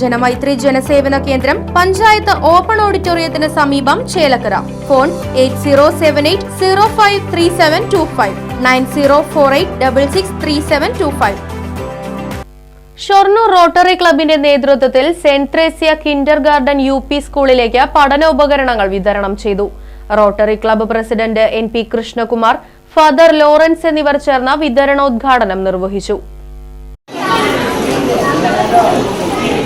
ജനമൈത്രി ജനസേവന കേന്ദ്രം പഞ്ചായത്ത് ഓപ്പൺ ഓഡിറ്റോറിയത്തിന് സമീപം Chelakkara. Phone eight zero seven eight zero five three seven two five nine zero four eight double six three seven two five. Shoranur rotary ക്ലബിന്റെ നേതൃത്വത്തിൽ saint Thresia kindergarten U P സ്കൂളിലേക്ക് പഠനോപകരണങ്ങൾ വിതരണം ചെയ്തു. Rotary club president N P Krishnakumar father Lawrence എന്നിവർ ചേർന്ന വിതരണോദ്ഘാടനം നിർവഹിച്ചു.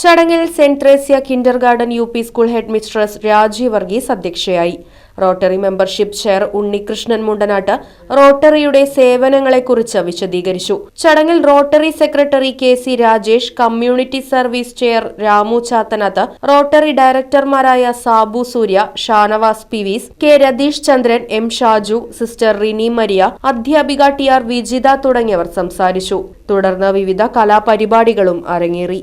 ചടങ്ങിൽ saint Thresia kindergarten U P school headmistress Raji Varghese അധ്യക്ഷയായി. Rotary membership chair Unnikrishnan Mundanatt റോട്ടറിയുടെ സേവനങ്ങളെക്കുറിച്ച് വിശദീകരിച്ചു. ചടങ്ങിൽ rotary secretary K C Rajesh community service chair Ramu Chathanath rotary ഡയറക്ടർമാരായ Sabu Surya Shanavas പിവീസ് K Ratheesh Chandran M Shaju sister Rini Maria അധ്യാപിക T R Vijitha തുടങ്ങിയവർ സംസാരിച്ചു. തുടർന്ന് വിവിധ കലാപരിപാടികളും അരങ്ങേറി.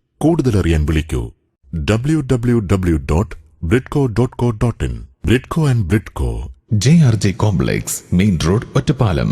കൂടുതലറിയാൻ വിളിക്കൂ. W W W dot Bridco dot co dot in Bridco and Bridco J R J complex main road Ottapalam